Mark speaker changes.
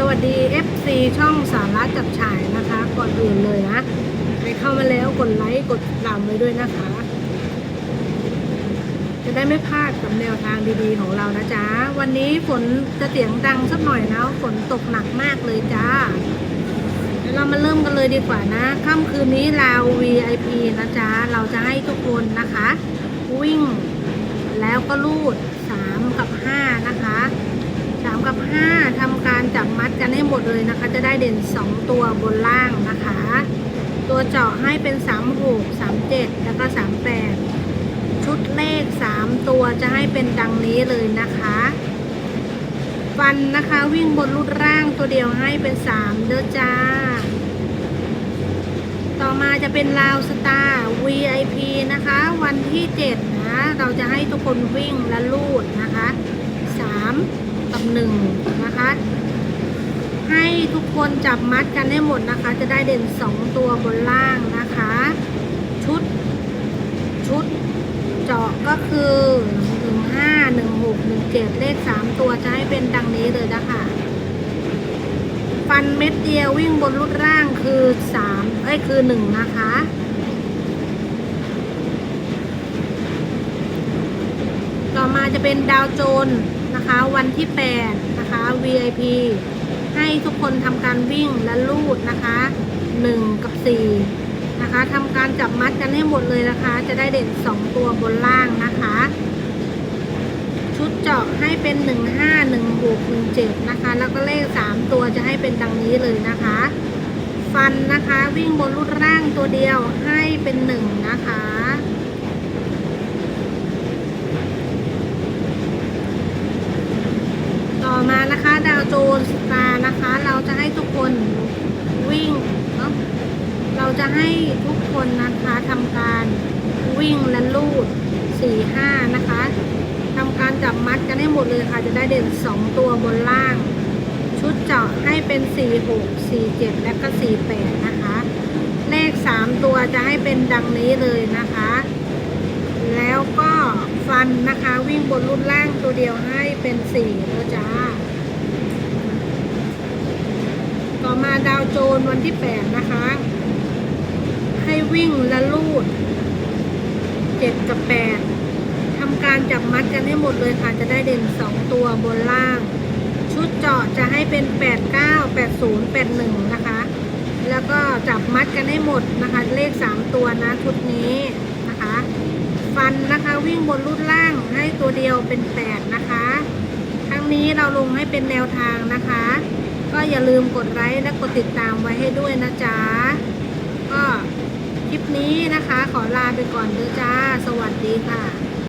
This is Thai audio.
Speaker 1: สวัสดี FC ช่องสาระจับฉายนะคะ ก่อนอื่นเลยนะใครเข้ามาแล้วกดไลค์กดติดตามไว้ด้วยนะคะ จะได้ไม่พลาดกับแนวทางดีๆของเรานะจ๊ะ วันนี้ฝนจะเสียงดังสักหน่อยนะฝนตกหนักมากเลยจ้าเดี๋ยวเรามาเริ่มกันเลยดีกว่านะค่ำคืนนี้เรา VIP นะจ๊ะ เราจะให้ทุกคนนะคะ วิ่ง แล้วก็ลูด 3 กับ 5 นะคะ 3 กับ 5ทำการจับมั ดกันให้หมดเลยนะคะ จะได้เด่น 2 ตัวบนล่างนะคะ ตัวเจาะให้เป็น 36 37 แล้วก็ 38 ชุดเลข 3 ตัวจะให้เป็นดังนี้เลยนะคะฟันนะคะวิ่งบนรูดร่างตัวเดียวให้เป็น 3 เด้อจ้า ต่อมาจะเป็นลาวสตาร์ VIP นะคะ วันที่ 7 นะ เราจะให้ทุกคนวิ่งและลูดนะคะ 3 กับ 1 นะคะ ให้ทุกคนจับมัดกันให้หมดนะคะ จะได้เด่น 2 ตัวบนล่างนะคะ ชุด ชุดเจาะก็คือ 15 16 17 เลข 3 ตัวจะให้เป็นดังนี้เลยนะคะฟันเม็ดเดียววิ่งบนรูดร่างคือสามเอ้ยคือหนึ่งนะคะต่อมาจะเป็นดาวโจนนะคะ วันที่ 8 นะคะ VIP ให้ทุกคนทำการวิ่งและลูดนะคะ1กับ4นะคะทำการจับมัดกันให้หมดเลยนะคะ จะได้เด่น 2 ตัวบนล่างนะคะ ชุดเจาะให้เป็น 1 5 1 6 1 7นะคะ แล้วก็เลข 3 ตัวจะให้เป็นดังนี้เลยนะคะ ฟันนะคะวิ่งบนรูดร่างตัวเดียวให้เป็น 1 นะคะต่อมานะคะ โจนสตาร์นะคะ เราจะให้ทุกคนวิ่งเนาะเราจะให้ทุกคนนะคะทำการวิ่งและลูด4 5นะคะทำการจับมัดกันให้หมดเลยค่ะ จะได้เด่น2ตัวบนล่าง ชุดเจาะให้เป็น4 6 4 7และก็4 8นะคะ เลข3ตัวจะให้เป็นดังนี้เลยนะคะ แล้วก็ฟันนะคะวิ่งบนรุ่นล่างตัวเดียวให้เป็น4แล้วจ้า ต่อมาดาว โจนวันที่ 8 นะคะ ให้วิ่งและลูด 7 กับ 8ทำการจับมัดกันให้หมดเลยค่ะ จะได้เด่น 2 ตัวบนล่าง ชุดเจาะจะให้เป็น 8 9 8 0 8 1 นะคะ แล้วก็จับมัดกันให้หมดนะคะ เลข 3 ตัวนะชุดนี้นะคะ ฟันนะคะวิ่งบนรูดล่างให้ตัวเดียวเป็น 8 นะคะ ทั้งนี้เราลงให้เป็นแนวทางนะคะ ก็อย่าลืมกดไลค์และกดติดตามไว้ให้ด้วยนะจ๊ะ ก็คลิปนี้นะคะขอลาไปก่อนเด้อจ้า สวัสดีค่ะ